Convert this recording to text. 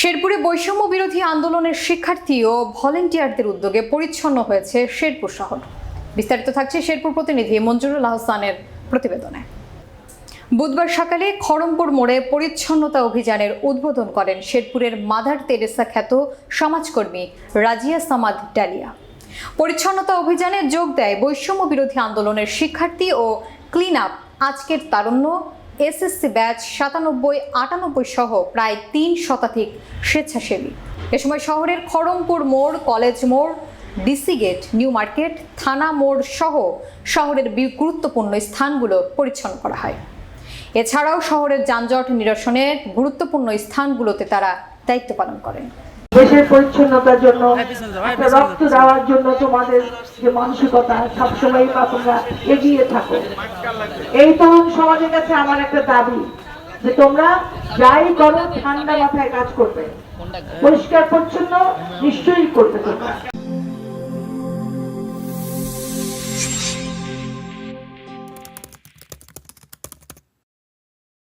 শেরপুরে বৈষম্য বিরোধী আন্দোলনের শিক্ষার্থী ও ভলেন্টিয়ারদের উদ্যোগে পরিচ্ছন্ন হয়েছে শেরপুর শহর। বিস্তারিত থাকছে শেরপুর প্রতিনিধি মঞ্জুরুল আহসানের প্রতিবেদনে। বুধবার সকালে খড়মপুর মোড়ে পরিচ্ছন্নতা অভিযানের উদ্বোধন করেন শেরপুরের মাদার তেরেসা খ্যাত সমাজকর্মী রাজিয়া সামাদ ডালিয়া। পরিচ্ছন্নতা অভিযানে যোগ দেয় বৈষম্য বিরোধী আন্দোলনের শিক্ষার্থী ও ক্লিন আপ আজকের তারুণ্য এসএসসি ব্যাচ সাতানব্বই আটানব্বই সহ প্রায় তিন শতাধিক স্বেচ্ছাসেবী। এ সময় শহরের খড়মপুর মোড় কলেজ মোড় ডিসি গেট নিউ মার্কেট থানা মোড় সহ শহরের গুরুত্বপূর্ণ স্থানগুলো পরিচ্ছন্ন করা হয়। এছাড়াও শহরের যানজট নিরসনের গুরুত্বপূর্ণ স্থানগুলোতে তারা দায়িত্ব পালন করেন। দেশের পরিচ্ছন্নতার জন্য রক্ত দেওয়ার জন্য তোমাদের যে মানসিকতা সবসময় বা তোমরা এগিয়ে থাকো। এই তরুণ সমাজের কাছে আমার একটা দাবি যে তোমরা যাই করো ঠান্ডা মাথায় কাজ করবে। পরিষ্কার পরিচ্ছন্ন নিশ্চয়ই করতে তোমরা।